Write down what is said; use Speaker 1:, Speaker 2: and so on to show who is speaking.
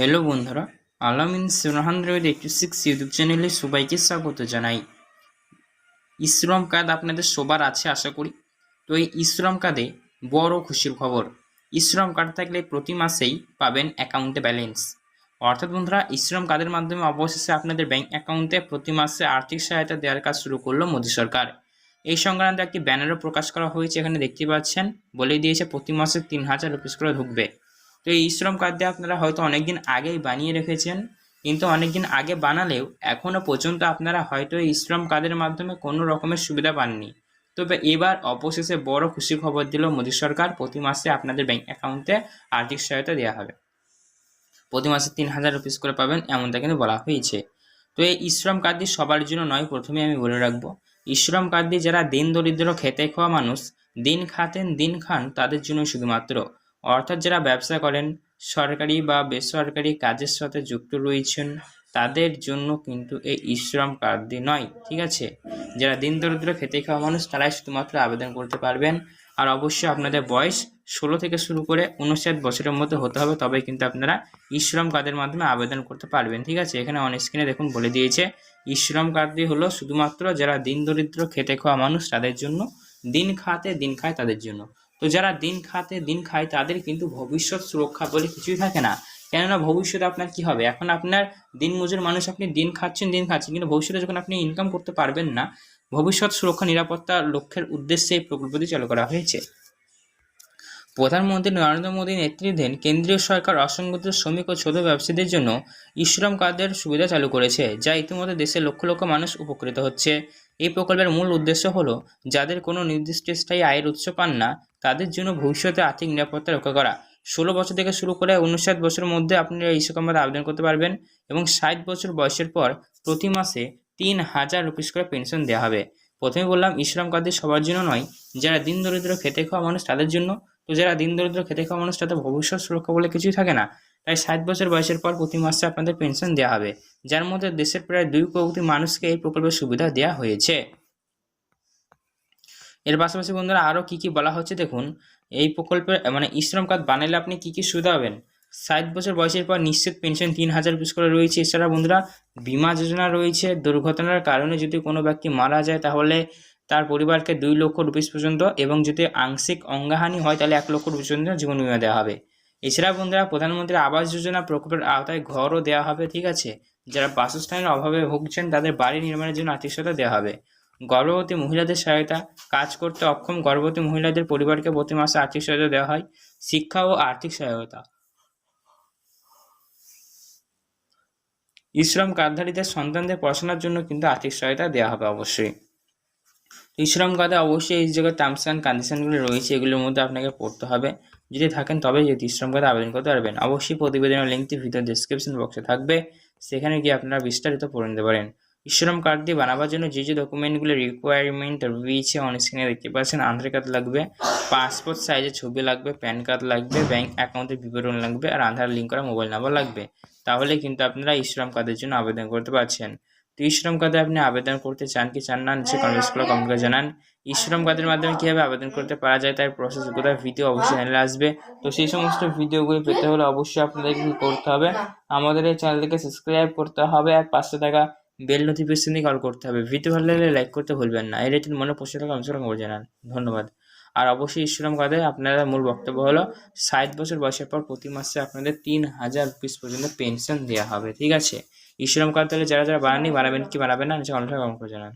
Speaker 1: Hello বন্ধুরা, আলামিন hundred eighty six YouTube চ্যানেলে সবাইকে স্বাগত জানাই। ইশ্রম কার্ড আপনাদের সবার আছে আশা করি। তো এই ইশ্রম কার্ডে বড় খুশির খবর। ইশ্রম কার্ড থাকলে প্রতি মাসেই পাবেন অ্যাকাউন্টে ব্যালেন্স অর্থাৎ বন্ধুরা ইশ্রম কার্ডের মাধ্যমে অবশেষে আপনাদের ব্যাংক অ্যাকাউন্টে প্রতি মাসে আর্থিক সহায়তা দেওয়ার কাজ শুরু করল মোদী সরকার। এই সংক্রান্তে একটি ব্যানারও প্রকাশ করা হয়েছে, এখানে দেখতে পাচ্ছেন, বলে দিয়েছে প্রতি মাসে তিন হাজার রুপিস করে ঢুকবে। তো এই শ্রম কার্ডটি আপনারা হয়তো অনেকদিন আগেই বানিয়ে রেখেছেন, কিন্তু অনেকদিন আগে বানালেও এখনও পর্যন্ত আপনারা হয়তো এই শ্রম কার্ডের মাধ্যমে কোনো রকমের সুবিধা পাননি। তবে এবার অবশেষে বড় খুশির খবর দিল মোদী সরকার, প্রতি মাসে আপনাদের ব্যাংক অ্যাকাউন্টে আর্থিক সহায়তা দেওয়া হবে। প্রতি মাসে তিন হাজার রুপিস করে পাবেন, এমনটা কিন্তু বলা হয়েছে। তো এই ইশ্রম কার্ডটি সবার জন্য নয়, প্রথমে আমি বলে রাখব। ইশ্রম কার্ডটি যারা দিন দরিদ্র, খেতে খাওয়া মানুষ, দিন খাতেন, দিন খান, তাদের জন্য শুধুমাত্র অর্থাৎ যারা ব্যবসা করেন, সরকারি বা বেসরকারি কাজের সাথে যুক্ত রয়েছেন, তাদের জন্য কিন্তু এই ইশ্রম কার্ডটি নয়, ঠিক আছে? যারা দিন দরিদ্র খেতে খাওয়া মানুষ, তারাই শুধুমাত্র আবেদন করতে পারবেন। আর অবশ্যই আপনাদের বয়স ষোলো থেকে শুরু করে উনষাট বছরের মধ্যে হতে হবে, তবে কিন্তু আপনারা ইশ্রম কার্ডের মাধ্যমে আবেদন করতে পারবেন, ঠিক আছে? এখানে অন স্ক্রিনে দেখুন বলে দিয়েছে, ইশ্রম কার্ডটি হলো শুধুমাত্র যারা দিন দরিদ্র খেতে খাওয়া মানুষ, তাদের জন্য দিন খাতে দিন খায় তাদের জন্য। তো যারা দিন খাতে, দিন খায়, তাদের কিন্তু ভবিষ্যৎ সুরক্ষা বলে কিছুই থাকে না। কেননা ভবিষ্যতে আপনার কি হবে? এখন আপনার দিন মজুর মানুষ আপনি দিন খাচ্ছেন দিন খাচ্ছেন, কিন্তু ভবিষ্যতে যখন আপনি ইনকাম করতে পারবেন না, ভবিষ্যৎ সুরক্ষা, নিরাপত্তা লক্ষ্যের উদ্দেশ্যে এই প্রকল্পটি চালু করা হয়েছে। প্রধানমন্ত্রী নরেন্দ্র মোদী নেতৃত্বাধীন কেন্দ্রীয় সরকার অসংগঠিত শ্রমিক ও ছোট ব্যবসায়ীদের জন্য ইশ্রম কার্ডের সুবিধা চালু করেছে, যা ইতিমধ্যে দেশের লক্ষ লক্ষ মানুষ উপকৃত হচ্ছে। এই প্রকল্পের মূল উদ্দেশ্য হল, যাদের কোনো নির্দিষ্ট স্থায়ী আয়ের উৎস পান না, তাদের জন্য ভবিষ্যতে আর্থিক নিরাপত্তা রক্ষা করা। ষোলো বছর থেকে শুরু করে উনষাট বছরের মধ্যে আপনারা এই সকমভাবে আবেদন করতে পারবেন এবং ষাট বছর বয়সের পর প্রতি মাসে তিন হাজার রুপিস করে পেনশন দেওয়া হবে। প্রথমে বললাম ইশ্রম কার্ডটি সবার জন্য নয়, যারা দিন দরিদ্র খেতে খাওয়া মানুষ তাদের জন্য। তো যারা দিন দরিদ্র খেতে খাওয়া মানুষ, তাদের ভবিষ্যৎ সুরক্ষা বলে কিছুই থাকে না। তাই ষাট বছর বয়সের পর প্রতি মাসে আপনাদের পেনশন দেওয়া হবে, যার মধ্যে দেশের প্রায় দুই কোটি মানুষকে এই প্রকল্পের সুবিধা দেওয়া হয়েছে। এর পাশাপাশি বন্ধুরা আরও কী কী বলা হচ্ছে দেখুন, এই প্রকল্পের মানে ইশ্রম কার্ড বানালে আপনি কী কী সুবিধা পাবেন? ষাট বছর বয়সের পর নিশ্চিত পেনশন তিন হাজার পিস করে রয়েছে। এছাড়া বন্ধুরা, বিমা যোজনা রয়েছে। দুর্ঘটনার কারণে যদি কোনো ব্যক্তি মারা যায়, তাহলে তার পরিবারকে দুই লক্ষ রুপিস পর্যন্ত এবং যদি আংশিক অঙ্গহানি হয়, তাহলে এক লক্ষ রুপিস পর্যন্ত জীবন বিমা দেওয়া হবে। এছাড়া বন্ধুরা প্রধানমন্ত্রী আবাস যোজনা প্রকল্পের আওতায় ঘরও দেওয়া হবে, ঠিক আছে? যারা বাসস্থানের অভাবে ভুগছেন, তাদের বাড়ি নির্মাণের জন্য আর্থিক সহায়তা দেওয়া হবে। গর্ভবতী মহিলাদের সহায়তা, কাজ করতে অক্ষম গর্ভবতী মহিলাদের পরিবারকে প্রতি মাসে আর্থিক সহায়তা দেওয়া হয়, শিক্ষা ও আর্থিক সহায়তা। ইশ্রম কার্ডধারীদের সন্তানদের পড়াশোনার জন্য কিন্তু আর্থিক সহায়তা দেওয়া হবে অবশ্যই। ইশ্রম কার্ডে অবশ্যই এই জায়গায় টার্মস অ্যান্ড কন্ডিশনগুলো রয়েছে, এগুলোর মধ্যে আপনাকে পড়তে হবে। যদি থাকেন তবে যদি ইশ্রম কার্ডে আবেদন করতে পারবেন। অবশ্যই প্রতিবেদনের লিঙ্কটি ভিডিও ডিসক্রিপশন বক্সে থাকবে। সেখানে গিয়ে আপনারা বিস্তারিত পড়ে নিতে পারেন। ইশ্রম কার্ড দিয়ে বানাবার জন্য যে যে ডকুমেন্টগুলো রিকোয়ারমেন্ট রয়েছে অন স্ক্রিনে দেখতে পাচ্ছেন আধার কার্ড লাগবে পাসপোর্ট সাইজের ছবি লাগবে প্যান কার্ড লাগবে ব্যাঙ্ক অ্যাকাউন্টের বিবরণ লাগবে, আর আধার লিঙ্ক করা মোবাইল নাম্বার লাগবে। তাহলে কিন্তু আপনারা ইশ্রম কার্ডের জন্য আবেদন করতে পারছেন। তো ইশ্রম কার্ডে আপনি আবেদন করতে চান কি চান না নিচে কমেন্টস করে কমেন্ট করে জানান। ইশ্রম কার্ডের মাধ্যমে কীভাবে আবেদন করতে পারা যায় তার প্রসেস কোথায় ভিডিও অবশ্যই চ্যানেলে আসবে। তো সেই সমস্ত ভিডিওগুলি পেতে হলে অবশ্যই আপনাদেরকে করতে হবে? আমাদের এই চ্যানেলটিকে সাবস্ক্রাইব করতে হবে আর পাঁচশো টাকা বেল নোটিফিকেশন কল করতে হবে। ভিডিও ভালো লাগলে লাইক করতে ভুলবেন না। এই রেটির মনে প্রশ্ন থাকা অংশ করে জানান। ধন্যবাদ। আর অবশ্যই ইসলাম কার্ডে আপনারা মূল বক্তব্য হলো, ষাট বছর বয়সের পর প্রতি মাসে আপনাদের তিন হাজার রুপিস পর্যন্ত পেনশন দেওয়া হবে, ঠিক আছে? ইসলাম তাহলে যারা যারা বানানি বানাবেন কি বানাবেন না? নিচে কমেন্ট করে জানান